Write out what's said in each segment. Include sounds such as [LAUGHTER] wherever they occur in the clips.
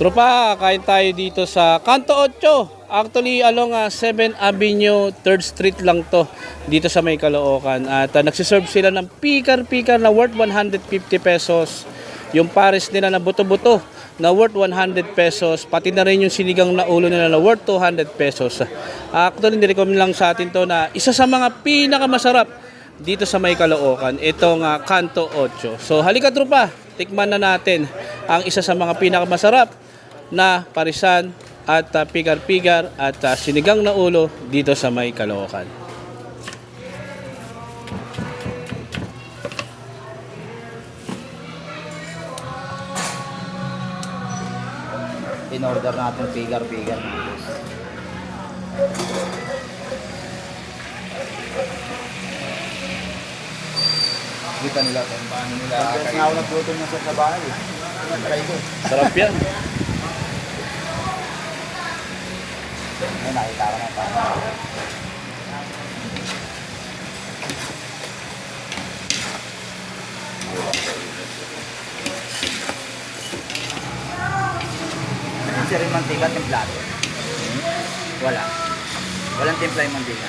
Tropa, kain tayo dito sa Kanto 8. Actually, along ah, 7 Avenue, 3rd Street lang to. Dito sa may Caloocan. At ah, nagsiserve sila ng pikar-pikar na worth 150 pesos. Yung pares nila na buto-buto na worth 100 pesos. Pati na rin yung sinigang na ulo nila na worth 200 pesos. Ah, Actually, nirecommend lang sa atin to na isa sa mga pinakamasarap dito sa may Caloocan, itong ah, Kanto 8. So halika tropa, tikman na natin ang isa sa mga pinakamasarap na parisan at ah, pigar-pigar at ah, sinigang na ulo dito sa may Caloocan. in-order natin pigar-pigar. Kita nila kung paano nila Kasi nga ako nagluto niya sa bahay. eh. Try ko. Sarap yan. [LAUGHS] Ay, nakita ko na. Ano siya rin mantika, templado? Wala. Walang timpla yung mantika.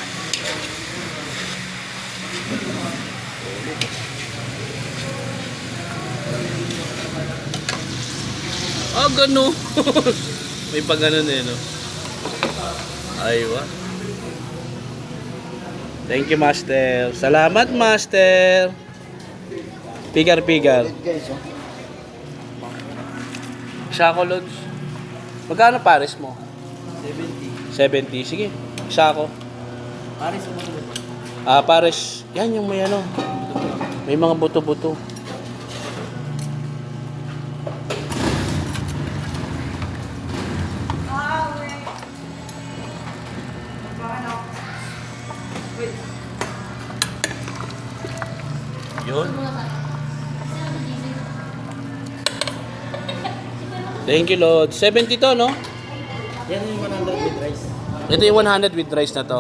Ah, gano. [LAUGHS] may pag ganun eh, no? Aywa. Thank you, Master. Salamat, Master. Pigar-pigar. Guys, oh. Isa ako, Lods. Magkano pares mo? 70. 70. Sige, isa ako. Paris mo. Ah, pares. Yan yung may ano. May mga buto-buto. Yun. Thank you, Lord. 70 to, no? Yan yung 100 with rice. Ito yung 100 with rice na to.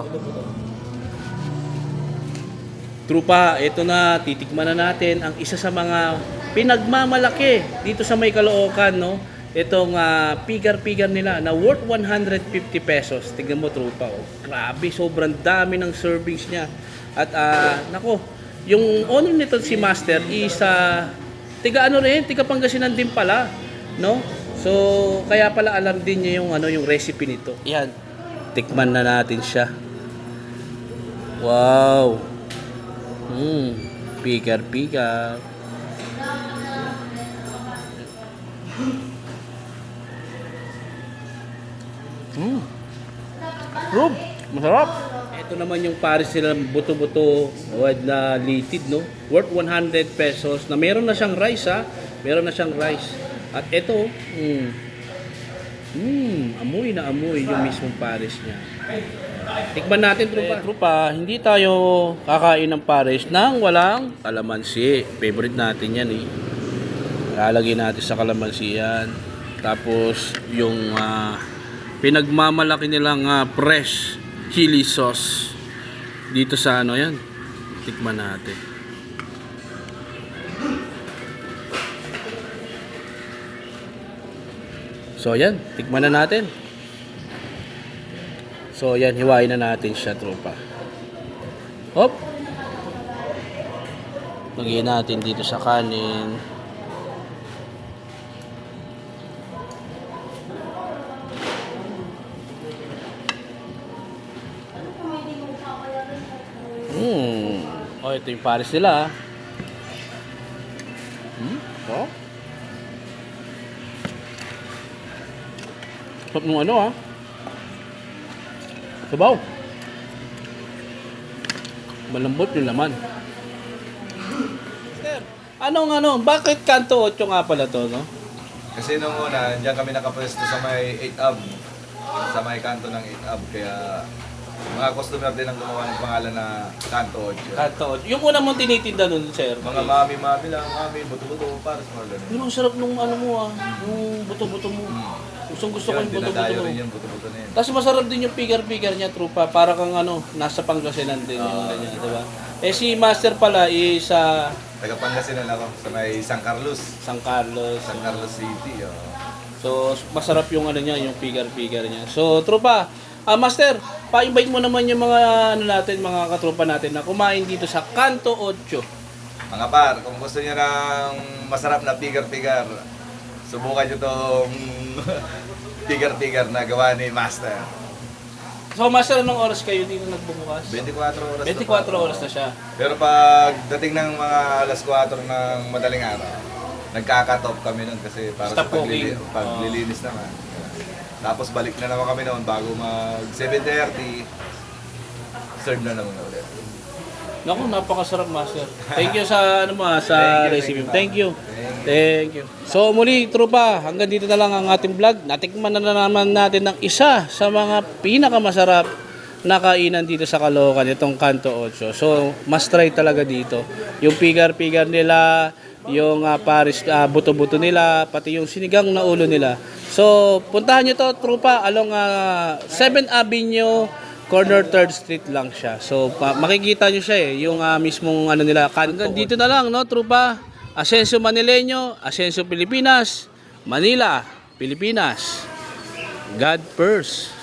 Trupa, ito na, titikman na natin ang isa sa mga pinagmamalaki dito sa may Caloocan, no? Itong ah, pigar-pigar nila na worth 150 pesos. Tignan mo, trupa, oh. Grabe, sobrang dami ng servings niya. At, ah, nako, yung owner nito si Master is ah, tiga ano rin, tiga Pangasinan din pala, no? So, kaya pala alam din niya yung ano yung recipe nito. Yan. Tikman na natin siya. Wow. Hmm, pigar-pigar. Hmm. Rob, masarap. Ito naman yung pares nila buto-buto wad na litid, no? Worth 100 pesos na meron na siyang rice, ha? Meron na siyang rice. At ito, hmm, hmm, amoy na amoy yung mismong pares niya. Tikman natin, trupa. trupa, hindi tayo kakain ng pares nang walang kalamansi. Favorite natin yan, eh. Lalagay natin sa kalamansi yan. Tapos, yung ah, pinagmamalaki nilang ah, fresh chili sauce dito sa ano yan. Tikman natin. So, yan. Tikman na natin. So, yan. Hiwain na natin siya, tropa. Hop! Lagyan natin dito sa kanin. Oh, ito yung pares nila. Hmm? Oh. Sarap nung ano ah. Sabaw. Malambot yung laman. Sir, anong ano, bakit kanto 8 nga pala to, no? Kasi nung una, diyan kami nakapwesto sa may 8 Ab. Sa may kanto ng 8 Ab. Kaya mga customer din ang gumawa ng pangalan na Kanto 8. Kanto 8. Yung una mong tinitinda nun, sir. Mga mami-mami lang, mami, buto-buto, para sa mga ganun. Yung ang sarap nung ano mo ah, yung buto-buto mo. Gustong gusto ko Yun, yung buto-buto mo. yung buto-buto na yun. Tapos masarap din yung pigar-pigar niya, trupa. Para kang ano, nasa Pangasinan din yung Ah. ganyan, di ba? Eh si Master pala is sa Taga Pangasinan ako, sa may San Carlos. San Carlos. San Carlos City. Oh. So, masarap yung ano niya, yung figure-figure niya. So, tropa, ah Master, pa-invite mo naman yung mga ano natin, mga katropa natin na kumain dito sa Kanto 8. Mga par, kung gusto niyo ng masarap na pigar-pigar, subukan niyo tong [LAUGHS] pigar-pigar na gawa ni Master. So, Master, anong oras kayo dito nagbubukas? 24 oras. na 24 pa. oras na siya. Pero pag dating ng mga alas 4 ng madaling araw, nagkakatop kami nun kasi para Stop sa paglili- cooking. paglilinis naman. Tapos balik na naman kami noon bago mag 7.30, serve na naman ulit. Naku, napakasarap, Master. Thank you sa ano mo, ah, sa Thank you, recipe. thank you. Thank you. Thank you. So muli, tropa, hanggang dito na lang ang ating vlog. Natikman na naman natin ng isa sa mga pinakamasarap na kainan dito sa Caloocan, itong Kanto 8. So, must try talaga dito. Yung pigar-pigar nila, yung ah, Paris ah, buto-buto nila, pati yung sinigang na ulo nila. So, puntahan nyo to, tropa, along ah, 7 Avenue, corner 3rd Street lang siya. So, pa- makikita nyo siya eh, yung ah, mismong ano nila. Hanggang dito na lang, no, tropa. Asensyo Manileño, Asensyo Pilipinas, Manila, Pilipinas. God first.